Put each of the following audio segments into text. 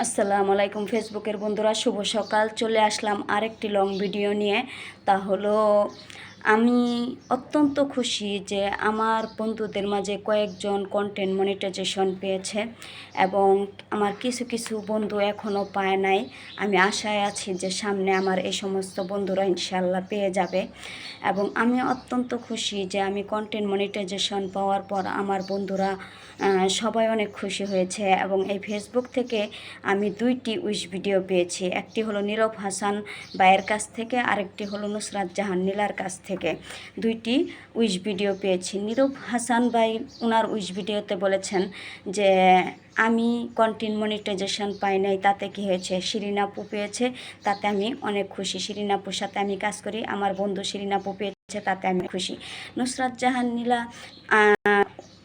আসসালামু আলাইকুম ফেসবুকের বন্ধুরা শুভ সকাল। চলে আসলাম আরেকটি লং ভিডিও নিয়ে। তা হলো আমি অত্যন্ত খুশি যে আমার বন্ধুদের মাঝে কয়েকজন কন্টেন্ট মনিটাইজেশন পেয়েছে এবং আমার কিছু কিছু বন্ধু এখনও পায় নাই। আমি আশায় আছি যে সামনে আমার এই সমস্ত বন্ধুরা ইনশাল্লাহ পেয়ে যাবে এবং আমি অত্যন্ত খুশি যে আমি কন্টেন্ট মনিটাইজেশন পাওয়ার পর আমার বন্ধুরা সবাই অনেক খুশি হয়েছে এবং এই ফেসবুক থেকে আমি দুইটি উইশ ভিডিও পেয়েছি। একটি হলো নীরব হাসান ভাইয়ের কাছ থেকে, আরেকটি হলো নুসরাত জাহান নীলার কাছ থেকে দুইটি উইশ ভিডিও পেয়েছি। নীরব হাসান ভাই ওনার উইশ ভিডিওতে বলেছেন যে, আমি কন্টেন্ট মনিটাইজেশন পাই নাই, তাতে কি হয়েছে? শিরিনাপু পেয়েছে, তাতে আমি অনেক খুশি। শিরিনাপুর সাথে আমি কাজ করি, আমার বন্ধু শিরিনাপু পেয়েছে, তাতে আমি খুশি। নুসরাত জাহান নীলা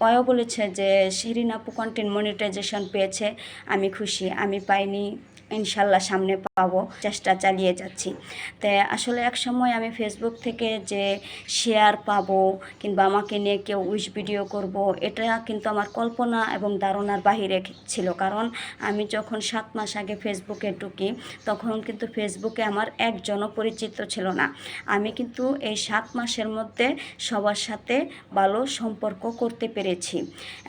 অয় বলেছে যে শিরিন আপু কন্টেন্ট মনিটাইজেশন পেয়েছে, আমি খুশি। আমি পাইনি ইনশাল্লাহ সামনে পাবো, চেষ্টা চালিয়ে যাচ্ছি। তাই আসলে এক সময় আমি ফেসবুক থেকে যে শেয়ার পাবো কিংবা আমাকে নিয়ে কেউ উইশ ভিডিও করব, এটা কিন্তু আমার কল্পনা এবং ধারণার বাহিরে ছিল। কারণ আমি যখন সাত মাস আগে ফেসবুকে ঢুকি, তখন কিন্তু ফেসবুকে আমার একজনও পরিচিত ছিল না। আমি কিন্তু এই সাত মাসের মধ্যে সবার সাথে ভালো সম্পর্ক করতে পেরেছি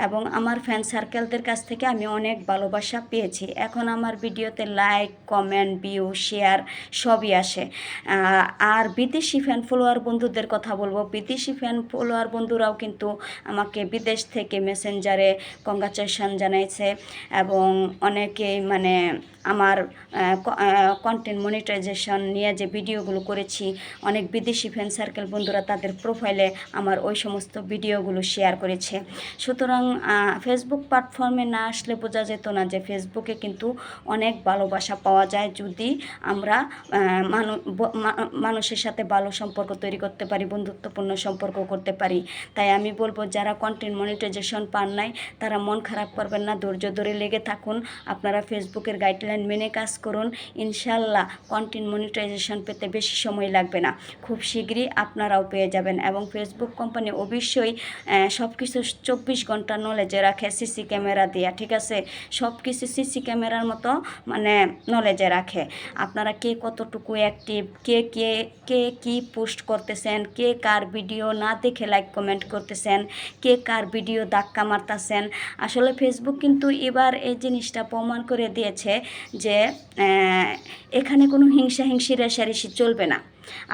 এবং আমার ফ্যান সার্কেলদের কাছ থেকে আমি অনেক ভালোবাসা পেয়েছি। এখন আমার ভিডিওতে লাইক কমেন্ট ভিউ শেয়ার সবই আসে। আর বিদেশি ফ্যান ফলোয়ার বন্ধুদের কথা বলব। বিদেশি ফ্যান ফলোয়ার বন্ধুরাও কিন্তু আমাকে বিদেশ থেকে মেসেঞ্জারে কংগ্রাচুলেশন জানাইছে এবং অনেকেই মানে আমার কন্টেন্ট মনিটাইজেশন নিয়ে যে ভিডিওগুলো করেছি, অনেক বিদেশি ফ্যান সার্কেল বন্ধুরা তাদের প্রোফাইলে আমার ওই সমস্ত ভিডিওগুলো শেয়ার করেছে। সুতরাং ফেসবুক প্ল্যাটফর্মে না আসলে বোঝা যেত না যে ফেসবুকে কিন্তু অনেক ভালোবাসা পাওয়া যায় যদি আমরা মানু- মানুষের সাথে ভালো সম্পর্ক তৈরি করতে পারি, বন্ধুত্বপূর্ণ সম্পর্ক করতে পারি। তাই আমি বলব, যারা কন্টেন্ট মনিটাইজেশন পান নাই, তারা মন খারাপ করবেন না, ধৈর্য ধরে লেগে থাকুন। আপনারা ফেসবুকের গাইডলাইন মেনে কাজ করুন। ইনশাল্লাহ কন্টেন্ট মনিটাইজেশন পেতে বেশি সময় লাগবে না। খুব শীঘ্রই আপনারাও পেয়ে যাবেন এবং ফেসবুক কোম্পানি অবশ্যই সব কিছু চব্বিশ ঘণ্টা নলেজে রাখে সিসি ক্যামেরা দিয়া, ঠিক আছে? সব কিছু সিসি ক্যামেরার মতো মানে নলেজে রাখে। আপনারা কে কতটুকু অ্যাক্টিভ কে কে কে কি পোস্ট করতেছেন, কে কার ভিডিও না দেখে লাইক কমেন্ট করতেছেন, কে কার ভিডিও ধাক্কা মারতেছেন। আসলে ফেসবুক কিন্তু এবার এই জিনিসটা প্রমাণ করে দিয়েছে যে এখানে কোনো হিংসা হিংসি রেশারেশি চলবে না।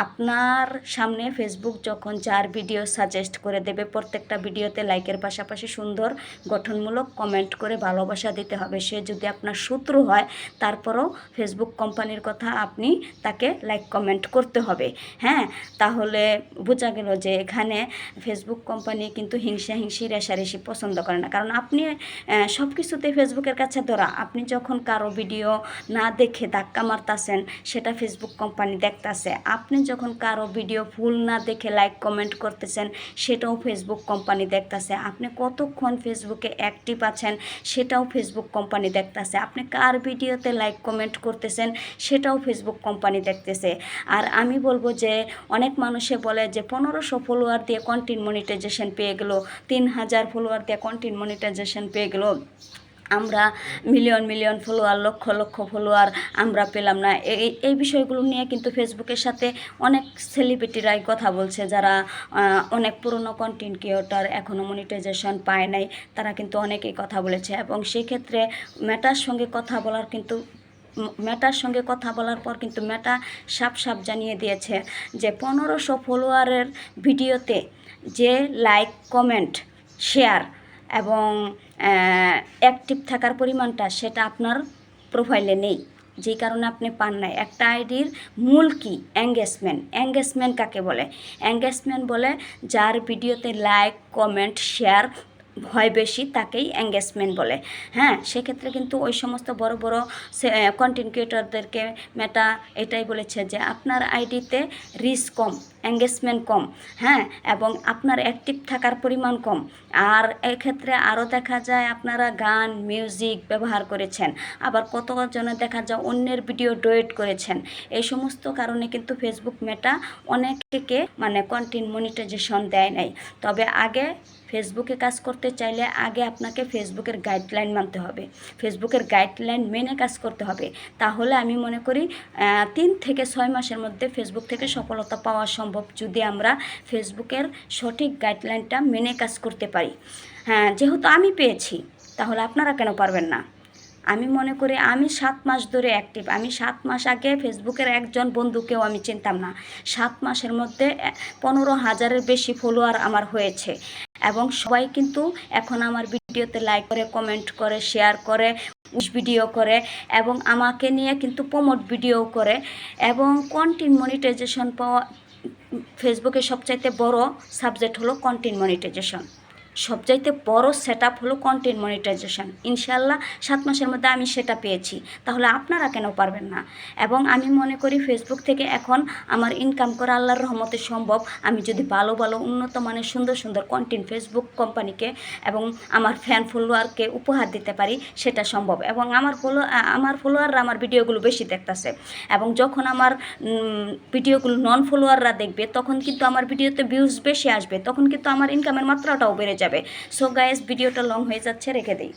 আপনার সামনে ফেসবুক যখন যার ভিডিও সাজেস্ট করে দেবে, প্রত্যেকটা ভিডিওতে লাইকের পাশাপাশি সুন্দর, গঠনমূলক কমেন্ট করে ভালোবাসা দিতে হবে। সে যদি আপনার শত্রু হয়, তারপরও ফেসবুক কোম্পানির কথা আপনি তাকে লাইক কমেন্ট করতে হবে। হ্যাঁ তাহলে বোঝা গেল যে এখানে ফেসবুক কোম্পানি কিন্তু হিংসা, হিংসি, রেশারেশি পছন্দ করে না। কারণ আপনি সব কিছুতে ফেসবুকের কাছে ধরা। আপনি যখন কারও ভিডিও না দেখে ধাক্কা মারতাছেন, সেটা ফেসবুক কোম্পানি দেখতাছে। আপনি যখন কারও ভিডিও ফুল না দেখে লাইক কমেন্ট করতেছেন, সেটাও ফেসবুক কোম্পানি দেখতাছে। আপনি কতক্ষণ ফেসবুকে অ্যাক্টিভ আছেন, সেটাও ফেসবুক কোম্পানি দেখতাছে। আপনি কার ভিডিওতে লাইক কমেন্ট করতেছেন, সেটাও ফেসবুক কোম্পানি দেখতেছে। আর আমি বলব যে, অনেক মানুষে বলে যে, পনেরোশো ফলোয়ার দিয়ে কন্টেন্ট মনিটাইজেশন পেয়ে গেলো, তিন হাজার ফলোয়ার দিয়ে কন্টেন্ট মনিটাইজেশন পেয়ে গেলো। আমরা million million follower lakh lakh follower আমরা পেলাম না। এই এই বিষয়গুলো নিয়ে কিন্তু ফেসবুকের সাথে অনেক সেলিব্রিটিরাই কথা বলছে যারা অনেক পুরনো কন্টেন্ট ক্রিয়েটার এখনও মনিটাইজেশন পায় নাই, তারা কিন্তু অনেকেই কথা বলেছে। এবং সেক্ষেত্রে মেটার সঙ্গে কথা বলার কিন্তু মেটার সঙ্গে কথা বলার পর কিন্তু মেটা সাপ সাপ জানিয়ে দিয়েছে যে পনেরোশো ফলোয়ারের ভিডিওতে যে লাইক কমেন্ট শেয়ার এবং অ্যাক্টিভ থাকার পরিমাণটা সেটা আপনার প্রোফাইলে নেই। যেই কারণে আপনি পান না একটা আইডির মূল কি? এঙ্গেজমেন্ট এঙ্গেজমেন্ট কাকে বলে? এঙ্গেজমেন্ট বলে যার ভিডিওতে লাইক কমেন্ট শেয়ার হয় বেশি তাকেই এঙ্গেজমেন্ট বলে। হ্যাঁ সেক্ষেত্রে কিন্তু ওই সমস্ত বড় বড় কন্টেন্ট ক্রিয়েটরদেরকে মেটা এটাই বলেছে যে আপনার আইডিতে রিস্ক কম এঙ্গেজমেন্ট কম হ্যাঁ এবং আপনার অ্যাক্টিভ থাকার পরিমাণ কম। আর এক্ষেত্রে আরও দেখা যায় আপনারা গান মিউজিক ব্যবহার করেছেন, আবার কতজনে দেখা যায় অন্যের ভিডিও ডোয়েট করেছেন। এই সমস্ত কারণে কিন্তু ফেসবুক মেটা অনেককে মানে কন্টেন্ট মনিটাইজেশন দেয় নাই। তবে আগে ফেসবুকে কাজ করতে চাইলে আগে আপনাকে ফেসবুকের গাইডলাইন মানতে হবে। ফেসবুকের গাইডলাইন মেনে কাজ করতে হবে। তাহলে আমি মনে করি তিন থেকে ছয় মাসের মধ্যে ফেসবুক থেকে সফলতা পাওয়া সম্ভব যদি আমরা ফেসবুকের সঠিক গাইডলাইনটা মেনে কাজ করতে পারি। হ্যাঁ যেহেতু আমি পেয়েছি, তাহলে আপনারা কেন পারবেন না? আমি মনে করি আমি সাত মাস ধরে অ্যাক্টিভ আমি সাত মাস আগে ফেসবুকের একজন বন্ধুকেও আমি চিনতাম না। সাত মাসের মধ্যে পনেরো হাজারের বেশি ফলোয়ার আমার হয়েছে। এবং সবাই কিন্তু এখন আমার ভিডিওতে লাইক করে কমেন্ট করে শেয়ার করে ভিডিও করে এবং আমাকে নিয়ে কিন্তু প্রমোট ভিডিও করে এবং কন্টেন্ট মনিটাইজেশন পাওয়া ফেসবুকে সবচাইতে বড় সাবজেক্ট হলো কন্টেন্ট মনিটাইজেশন সবচাইতে বড় সেট আপ হলো কন্টেন্ট মনিটাইজেশন ইনশাল্লাহ সাত মাসের মধ্যে আমি সেটা পেয়েছি। তাহলে আপনারা কেন পারবেন না? এবং আমি মনে করি ফেসবুক থেকে এখন আমার ইনকাম করা আল্লাহর রহমতে সম্ভব। আমি যদি ভালো ভালো, উন্নত মানের সুন্দর সুন্দর কন্টেন্ট ফেসবুক কোম্পানিকে এবং আমার ফ্যান ফলোয়ারকে উপহার দিতে পারি, সেটা সম্ভব। এবং আমার ফলো আমার ফলোয়াররা আমার ভিডিওগুলো বেশি দেখতেছে। এবং যখন আমার ভিডিওগুলো নন ফলোয়াররা দেখবে, তখন কিন্তু আমার ভিডিওতে ভিউজ বেশি আসবে। তখন কিন্তু আমার ইনকামের মাত্রাটাও বেড়ে যাবে। সো গায়েস ভিডিওটা লং হয়ে যাচ্ছে রেখে দিই।